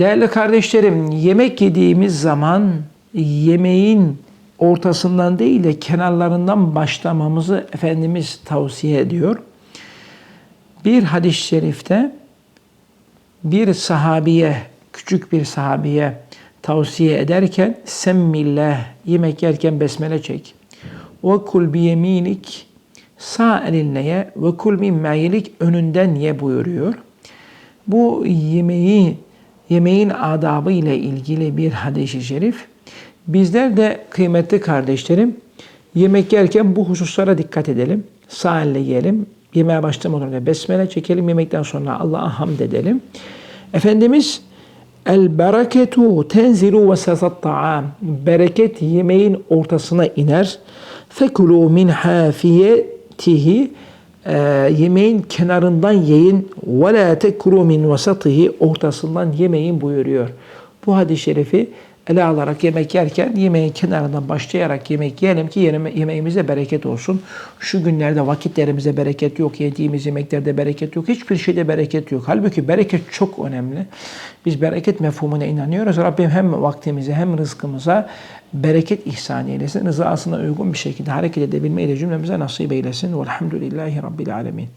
Değerli kardeşlerim, yemek yediğimiz zaman yemeğin ortasından değil de kenarlarından başlamamızı Efendimiz tavsiye ediyor. Bir hadis-i şerifte bir sahabiye, küçük bir sahabiye tavsiye ederken semmillah yemek yerken besmele çek. Ve kul bi yeminik sağ elinle ye ve kul mimma önünden ye buyuruyor. Bu yemeği yemeğin adabı ile ilgili bir hadis-i şerif. Bizler de kıymetli kardeşlerim yemek yerken bu hususlara dikkat edelim. Sağ elle yiyelim. Yemeğe başlamadan önce besmele çekelim. Yemekten sonra Allah'a hamd edelim. Efendimiz El bereketu tenzilu ve sasat ta'am. Bereket yemeğin ortasına iner. Fekulu min hafiyetihi e, yemeğin kenarından yiyin ve la tekulu min vasatihi ortasından yemeyin buyuruyor. Bu hadis-i şerifi ele alarak yemek yerken yemeğin kenarından başlayarak yemek yiyelim ki yeme- yemeğimize bereket olsun. Şu günlerde vakitlerimize bereket yok, yediğimiz yemeklerde bereket yok, hiçbir şeyde bereket yok. Halbuki bereket çok önemli. Biz bereket mefhumuna inanıyoruz. Rabbim hem vaktimize hem rızkımıza bereket ihsan eylesin. Rızasına uygun bir şekilde hareket edebilmeyi de cümlemize nasip eylesin. Velhamdülillahi Rabbil Alemin.